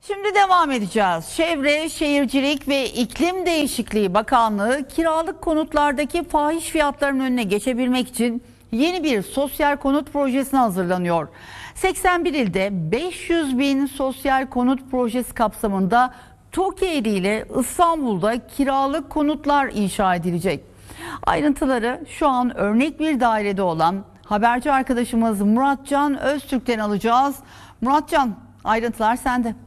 Şimdi devam edeceğiz. Çevre, Şehircilik ve İklim Değişikliği Bakanlığı kiralık konutlardaki fahiş fiyatların önüne geçebilmek için yeni bir sosyal konut projesine hazırlanıyor. 81 ilde 500 bin sosyal konut projesi kapsamında TOKİ ile İstanbul'da kiralık konutlar inşa edilecek. Ayrıntıları şu an örnek bir dairede olan haberci arkadaşımız Muratcan Öztürk'ten alacağız. Muratcan ayrıntılar sende.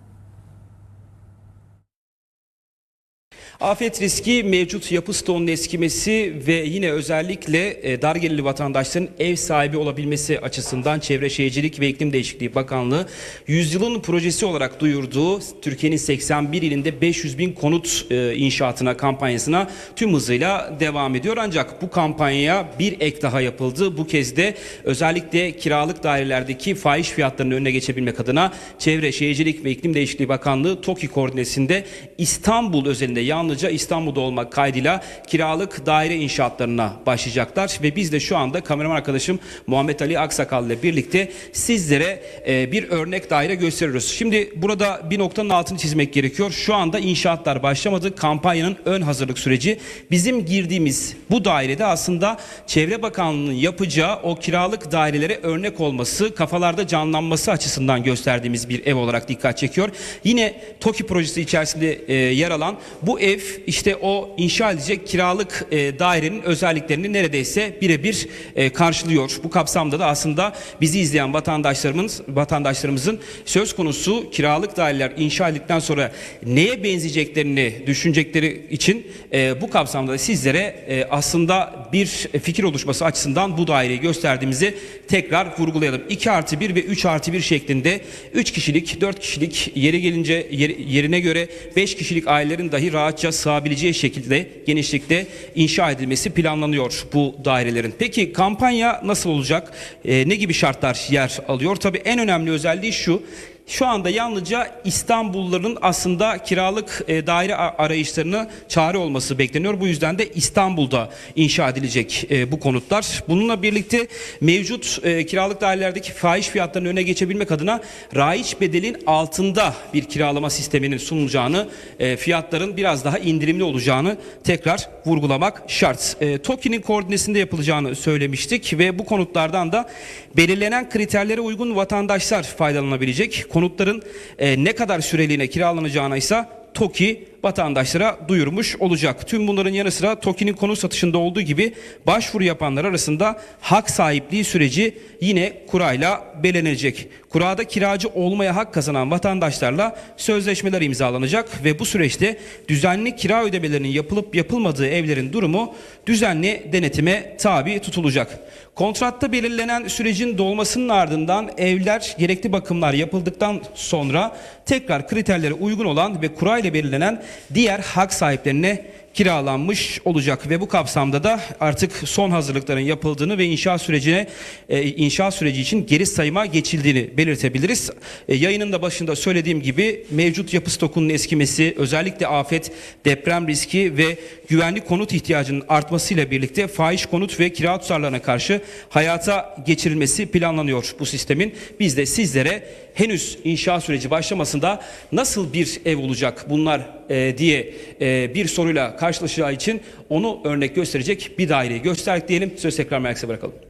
Afet riski mevcut yapı stoğunun eskimesi ve yine özellikle e, dar gelirli vatandaşların ev sahibi olabilmesi açısından Çevre Şehircilik ve İklim Değişikliği Bakanlığı yüzyılın projesi olarak duyurduğu Türkiye'nin 81 ilinde 500 bin konut e, inşaatına kampanyasına tüm hızıyla devam ediyor. Ancak bu kampanyaya bir ek daha yapıldı. Bu kez de özellikle kiralık dairelerdeki fahiş fiyatlarının önüne geçebilmek adına Çevre Şehircilik ve İklim Değişikliği Bakanlığı TOKİ koordinesinde İstanbul özelinde yalnızca İstanbul'da olmak kaydıyla kiralık daire inşaatlarına başlayacaklar ve biz de şu anda kameraman arkadaşım Muhammed Ali Aksakal ile birlikte sizlere e, bir örnek daire gösteriyoruz. Şimdi burada bir noktanın altını çizmek gerekiyor. Şu anda inşaatlar başlamadı. Kampanyanın ön hazırlık süreci bizim girdiğimiz bu dairede aslında Çevre Bakanlığı'nın yapacağı o kiralık dairelere örnek olması, kafalarda canlanması açısından gösterdiğimiz bir ev olarak dikkat çekiyor. Yine TOKİ projesi içerisinde e, yer alan bu ev işte o inşa edecek kiralık e, dairenin özelliklerini neredeyse birebir e, karşılıyor. Bu kapsamda da aslında bizi izleyen vatandaşlarımız vatandaşlarımızın söz konusu kiralık daireler inşa edildikten sonra neye benzeyeceklerini düşünecekleri için e, bu kapsamda da sizlere e, aslında bir fikir oluşması açısından bu daireyi gösterdiğimizi tekrar vurgulayalım. 2 artı 1 ve 3 artı 1 şeklinde 3 kişilik 4 kişilik yeri gelince yer- yerine göre 5 kişilik ailelerin dahi rahatça sığabileceği şekilde genişlikte inşa edilmesi planlanıyor bu dairelerin. Peki kampanya nasıl olacak? Ee, ne gibi şartlar yer alıyor? Tabii en önemli özelliği şu. Şu anda yalnızca İstanbulluların aslında kiralık e, daire a- arayışlarına çare olması bekleniyor. Bu yüzden de İstanbul'da inşa edilecek e, bu konutlar. Bununla birlikte mevcut e, kiralık dairelerdeki fahiş fiyatlarının önüne geçebilmek adına raiç bedelin altında bir kiralama sisteminin sunulacağını, e, fiyatların biraz daha indirimli olacağını tekrar vurgulamak şart. E, TOKİ'nin koordinesinde yapılacağını söylemiştik ve bu konutlardan da belirlenen kriterlere uygun vatandaşlar faydalanabilecek. Konutların e, ne kadar süreliğine kiralanacağına ise TOKİ vatandaşlara duyurmuş olacak. Tüm bunların yanı sıra TOKİ'nin konut satışında olduğu gibi başvuru yapanlar arasında hak sahipliği süreci yine kurayla belirlenecek. Kurada kiracı olmaya hak kazanan vatandaşlarla sözleşmeler imzalanacak ve bu süreçte düzenli kira ödemelerinin yapılıp yapılmadığı evlerin durumu düzenli denetime tabi tutulacak. Kontratta belirlenen sürecin dolmasının ardından evler gerekli bakımlar yapıldıktan sonra tekrar kriterlere uygun olan ve kurayla belirlenen diğer hak sahiplerine kiralanmış olacak ve bu kapsamda da artık son hazırlıkların yapıldığını ve inşa sürecine e, inşa süreci için geri sayıma geçildiğini belirtebiliriz. E, yayının da başında söylediğim gibi mevcut yapı stokunun eskimesi, özellikle afet, deprem riski ve güvenli konut ihtiyacının artmasıyla birlikte fahiş konut ve kira tutarlarına karşı hayata geçirilmesi planlanıyor bu sistemin. Biz de sizlere henüz inşa süreci başlamasında nasıl bir ev olacak bunlar e, diye e, bir soruyla karşılaşacağı için onu örnek gösterecek bir daireyi gösterdik diyelim. Söz tekrar Merkez'e bırakalım.